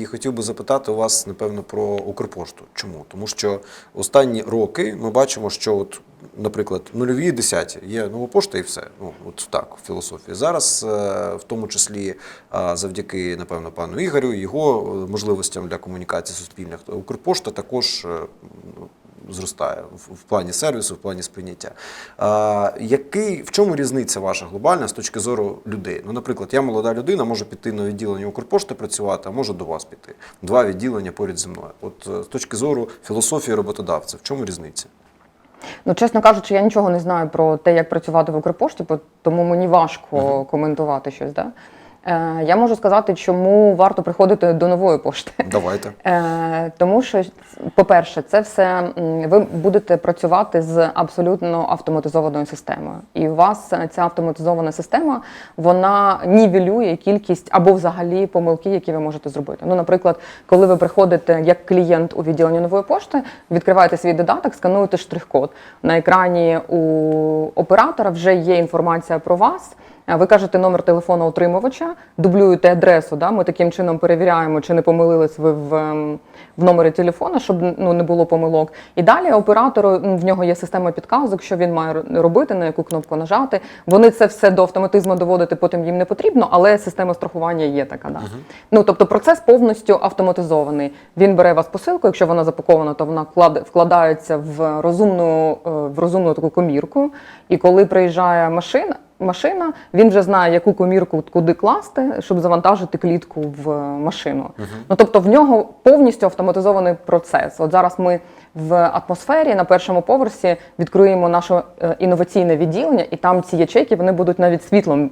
І хотів би запитати у вас, напевно, про Укрпошту. Чому? Тому що останні роки ми бачимо, що, от, наприклад, нульові десяті є нова пошта і все. Ну, от так, в філософії. Зараз, е, в тому числі, е, завдяки, напевно, пану Ігорю, його е, можливостям для комунікації суспільних, Укрпошта також. Зростає в, в плані сервісу, в плані сприйняття. А, який, в чому різниця ваша глобальна з точки зору людей? Ну, наприклад, я молода людина, можу піти на відділення Укрпошти працювати, а можу до вас піти. Два відділення поряд зі мною. От е, з точки зору філософії роботодавця, в чому різниця? Ну, чесно кажучи, я нічого не знаю про те, як працювати в Укрпошті, тому мені важко коментувати щось. Да? Е, я можу сказати, чому варто приходити до нової пошти. Давайте. Е, тому що, по-перше, це все ви будете працювати з абсолютно автоматизованою системою. І у вас е, ця автоматизована система вона нівелює кількість або взагалі помилки, які ви можете зробити. Ну, наприклад, коли ви приходите як клієнт у відділення нової пошти, відкриваєте свій додаток, скануєте штрих-код. На екрані у оператора вже є інформація про вас. Ви кажете номер телефону отримувача, дублюєте адресу. Да? Ми таким чином перевіряємо, чи не помилились ви в, ем, в номері телефону, щоб ну, не було помилок. І далі оператору в нього є система підказок, що він має робити, на яку кнопку нажати. Вони це все до автоматизму доводити потім їм не потрібно, але система страхування є така. Да? Ну тобто процес повністю автоматизований. Він бере вас посилку, якщо вона запакована, то вона вкладається в розумну, е, в розумну таку комірку. І коли приїжджає машина машина, він вже знає, яку комірку куди класти, щоб завантажити клітку в е, машину. Ну тобто в нього повністю автоматизований процес. От зараз ми в атмосфері на першому поверсі відкриємо наше е, інноваційне відділення, і там ці ячейки вони будуть навіть світлом.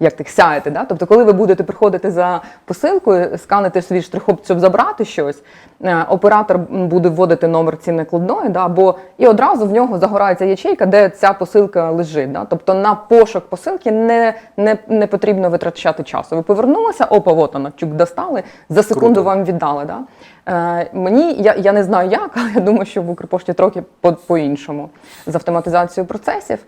Як так сяєте, да? Тобто, коли ви будете приходити за посилкою, сканити свій штрих-код, щоб забрати щось, е, оператор буде вводити номер ціни накладної, да? бо і одразу в нього загорається ячейка, де ця посилка лежить. Да? Тобто на пошук посилки не, не, не потрібно витрачати часу. Ви повернулися, опа, от вона, чук достали, за секунду Круто. вам віддали. Да? Е, мені я, я не знаю як, але я думаю, що в Укрпошті трохи по- по-іншому з автоматизацією процесів.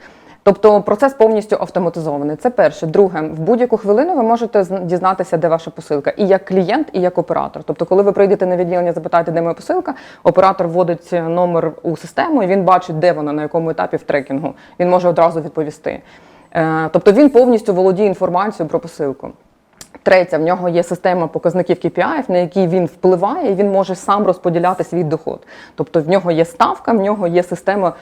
Тобто процес повністю автоматизований. Це перше. Друге, в будь-яку хвилину ви можете зн- дізнатися, де ваша посилка, і як клієнт, і як оператор. Тобто, коли ви прийдете на відділення, запитаєте, де моя посилка, оператор вводить номер у систему, і він бачить, де вона, на якому етапі в трекінгу. Він може одразу відповісти. Е, Тобто він повністю володіє інформацією про посилку. Третє, в нього є система показників KPI, на які він впливає, і він може сам розподіляти свій доход. Тобто в нього є ставка, в нього є система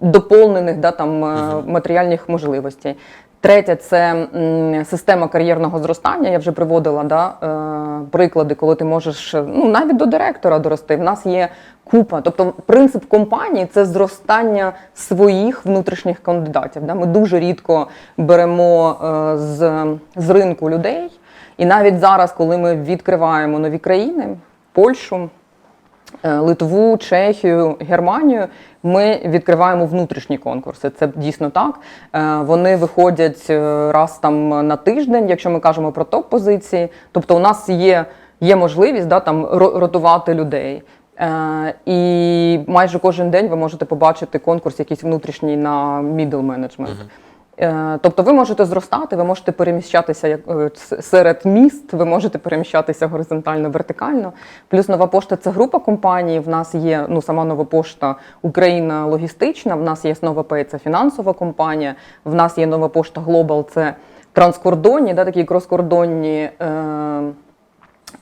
доповнених да, там, е, матеріальних можливостей. Третє це система кар'єрного зростання. Я вже приводила да, е, приклади, коли ти можеш е, ну, навіть до директора дорости. В нас є купа. Тобто, принцип компанії це зростання своїх внутрішніх кандидатів. Да? Ми дуже рідко беремо з, з ринку людей. І навіть зараз, коли ми відкриваємо нові країни, Польщу, е, Литву, Чехію, Германію, ми відкриваємо внутрішні конкурси. Це дійсно так. Е, Вони виходять е, раз там на тиждень, якщо ми кажемо про топ-позиції. Тобто, у нас є, є можливість да, там, ротувати людей. І майже кожен день ви можете побачити конкурс якийсь внутрішній на middle management. Е, Тобто ви можете зростати, ви можете переміщатися як е, серед міст, ви можете переміщатися горизонтально, вертикально. Плюс нова пошта це група компаній. В нас є ну сама нова пошта Україна логістична. В нас є нова Пей, це фінансова компанія. В нас є нова пошта Глобал, це транскордонні, да, такі кроскордонні. Е,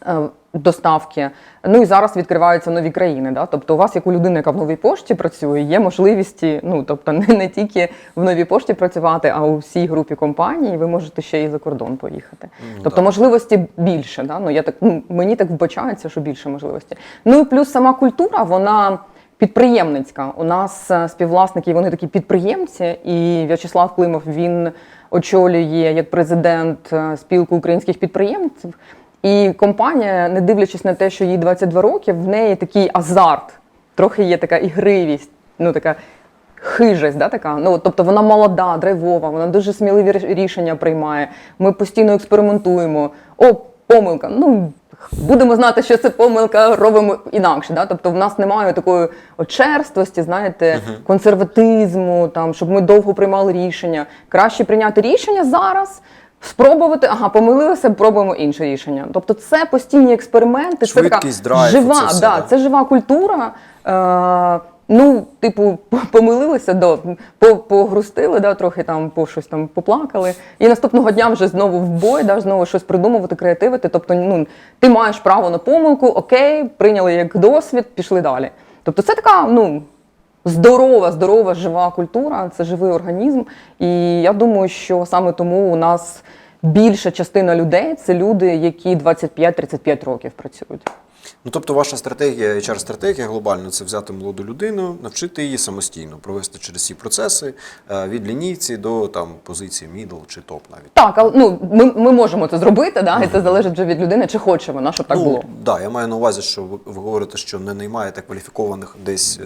е, Доставки, ну і зараз відкриваються нові країни. Да? Тобто, у вас, як у людини, яка в новій пошті працює, є можливості, ну тобто, не, не тільки в новій пошті працювати, а у всій групі компаній ви можете ще і за кордон поїхати. тобто, так. можливості більше. Да? Ну я так ну, мені так вбачається, що більше можливості. Ну і плюс сама культура, вона. Підприємницька. У нас е, співвласники, вони такі підприємці, і В'ячеслав Климов він очолює як президент е, спілки українських підприємців. І компанія, не дивлячись на те, що їй 22 роки, в неї такий азарт, трохи є така ігривість, ну така хижесть, да, така. Ну, тобто вона молода, драйвова, вона дуже сміливі рішення приймає. Ми постійно експериментуємо. О, помилка. Ну, будемо знати, що це помилка, робимо інакше. Да? Тобто в нас немає такої очерствості, знаєте, консерватизму, там, щоб ми довго приймали рішення. Краще прийняти рішення зараз. Спробувати, ага, помилилися, пробуємо інше рішення. Тобто це постійні експерименти, це така драйв, жива, оце все, да, да. це жива культура. Е, ну, типу, помилилися, до, по, погрустили, да, трохи там по щось там поплакали. І наступного дня вже знову в бой, да, знову щось придумувати, креативити. Тобто, ну, ти маєш право на помилку, окей, прийняли як досвід, пішли далі. Тобто, це така, ну. Здорова, здорова, жива культура, це живий організм. І я думаю, що саме тому у нас більша частина людей це люди, які 25-35 років працюють. Ну, тобто, ваша стратегія, HR-стратегія глобально це взяти молоду людину, навчити її самостійно, провести через ці процеси е, від лінійці до там позиції middle чи топ навіть. Так, але ну ми, ми можемо це зробити, да, і це залежить вже від людини, чи хоче вона, щоб так ну, було. Да, я маю на увазі, що ви, ви говорите, що не наймаєте кваліфікованих десь е,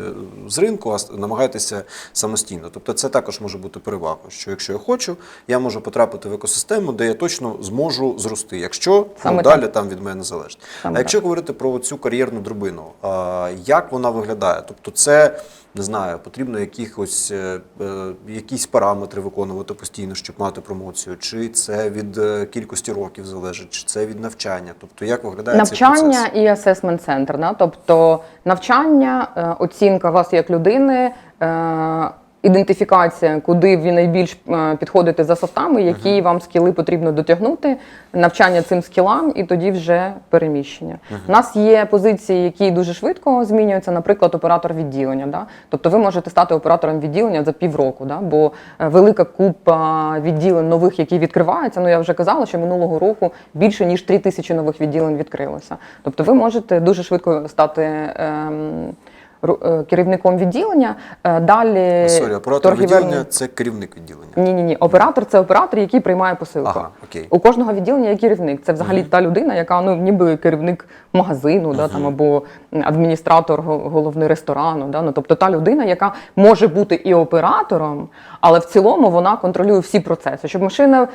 з ринку, а намагаєтеся самостійно. Тобто це також може бути перевага, що якщо я хочу, я можу потрапити в екосистему, де я точно зможу зрости, якщо Саме ну, так. далі там від мене залежить. Саме а якщо говорити про цю кар'єрну дробину, а, як вона виглядає? Тобто, це не знаю, потрібно якихось е, е, якісь параметри виконувати постійно, щоб мати промоцію, чи це від е, кількості років залежить, чи це від навчання? Тобто, як виглядає цей Навчання процес? і асесмент центр. Да? Тобто навчання, оцінка вас як людини, ідентифікація, куди ви найбільш е, підходите за софтами, які вам скіли потрібно дотягнути, навчання цим скілам, і тоді вже переміщення. У нас є позиції, які дуже швидко змінюються, наприклад, оператор відділення. Да? Тобто ви можете стати оператором відділення за півроку, да? бо е, велика купа відділень нових, які відкриваються. Ну я вже казала, що минулого року більше ніж 3 тисячі нових відділень відкрилося. Тобто ви можете дуже швидко стати. Ем, Керівником відділення Е, далі Сорі, оператор торгівельний- відділення це керівник відділення. Ні, ні, ні. Оператор це оператор, який приймає посилку. Ага, окей. У кожного відділення є керівник. Це взагалі та людина, яка ну ніби керівник магазину, да, там або адміністратор го- головний ресторану. Да, ну тобто та людина, яка може бути і оператором, але в цілому вона контролює всі процеси. Щоб машина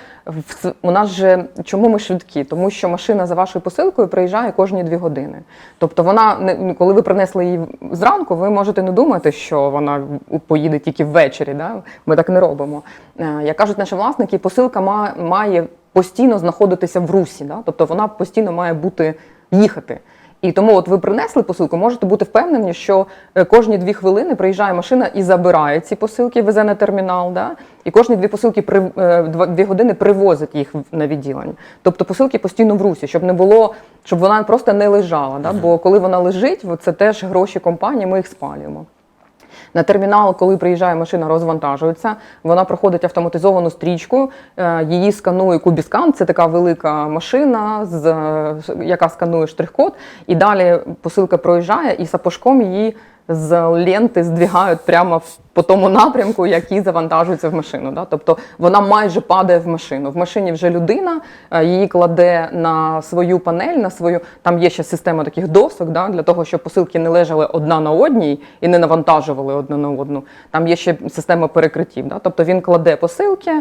у нас же чому ми швидкі? Тому що машина за вашою посилкою приїжджає кожні дві години. Тобто вона ну, коли ви принесли її зранку, ви можете не думати, що вона поїде тільки ввечері. Да? Ми так не робимо. Е, Як кажуть наші власники, посилка має постійно знаходитися в русі, да? тобто вона постійно має бути їхати. І тому, от ви принесли посилку, можете бути впевнені, що е, кожні дві хвилини приїжджає машина і забирає ці посилки, везе на термінал. Да? І кожні дві посилки при е, дві години привозить їх на відділення. Тобто посилки постійно в русі, щоб не було, щоб вона просто не лежала. Да? Бо коли вона лежить, це теж гроші компанії, ми їх спалюємо. На термінал, коли приїжджає машина, розвантажується. Вона проходить автоматизовану стрічку. е, Її сканує Кубіскан. Це така велика машина, е, яка сканує штрих-код. І далі посилка проїжджає, і сапожком її з ленти здвігають прямо в- по тому напрямку, який завантажується в машину. Да? Тобто вона майже падає в машину. В машині вже людина е, її кладе на свою панель, на свою там є ще система таких досок, да? для того, щоб посилки не лежали одна на одній і не навантажували одна на одну. Там є ще система перекриттів. Да? Тобто він кладе посилки,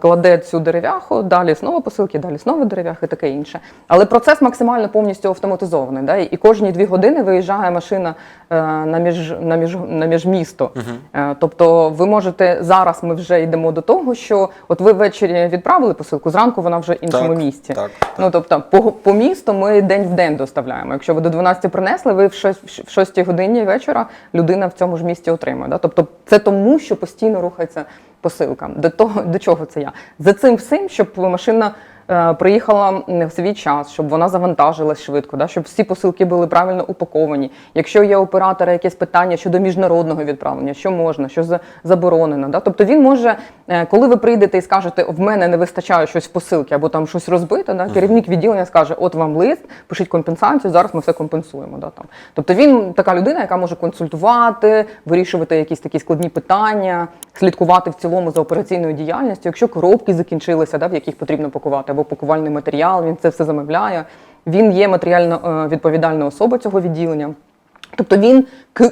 кладе цю дерев'яху, далі знову посилки, далі знову дерев'яхи, таке інше. Але процес максимально повністю автоматизований. Да? І кожні дві години виїжджає машина е, на між на між на міжмісто. Е, Тобто, ви можете зараз. Ми вже йдемо до того, що от ви ввечері відправили посилку, зранку вона вже в іншому Так, місці. так, Ну тобто, по, по місту ми день в день доставляємо. Якщо ви до 12 принесли, ви в 6, в 6 годині вечора людина в цьому ж місці отримує. Да? Тобто, це тому, що постійно рухається посилка. До того до чого це я? За цим всім, щоб машина. Е, Приїхала м, в свій час, щоб вона завантажилась швидко, да, щоб всі посилки були правильно упаковані. Якщо є оператора якесь питання щодо міжнародного відправлення, що можна, що за- заборонено. Да? Тобто він може, е, коли ви прийдете і скажете, в мене не вистачає щось в посилки або там щось розбите, да? керівник відділення скаже, от вам лист, пишіть компенсацію, зараз ми все компенсуємо. Да, там. Тобто він така людина, яка може консультувати, вирішувати якісь такі складні питання, слідкувати в цілому за операційною діяльністю. Якщо коробки закінчилися, да, в яких потрібно пакувати, або пакувальний матеріал, він це все замовляє. Він є матеріально е, відповідальна особа цього відділення. Тобто він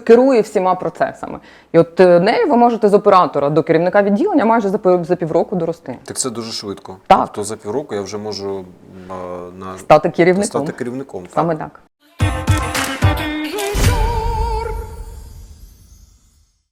керує всіма процесами. І от е, нею ви можете з оператора до керівника відділення майже за півроку дорости. Так це дуже швидко. Так. Тобто за півроку я вже можу е, на Стати керівником. стати керівником. Саме так.